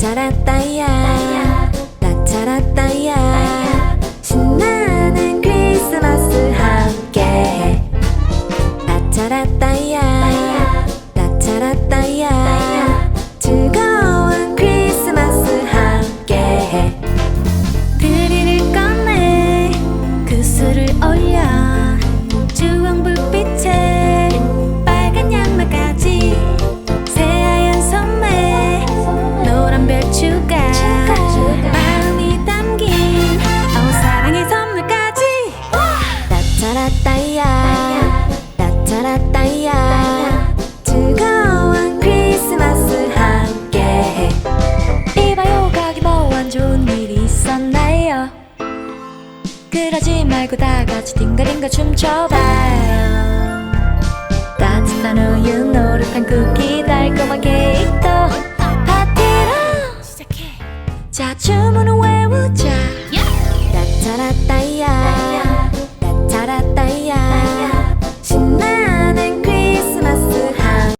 나차라따야. 나차라따야. 신나는 크리스마스 함께 나차라따야. 나차라따야. 즐거운 크리스마스 함께 드릴을 꺼내 그 술을 올려. 주황불빛에 따이야. 따차라 따이야. 즐거운 크리스마스 함께 이봐요 가기 뭐한 좋은 일이 있었나요? 그러지 말고 다 같이 딩가링가 춤춰봐요. 따뜻한 우유 노릇한 쿠키 달콤한 케이크도 파티로 시작해. 자 춤으로 외우자. 따차라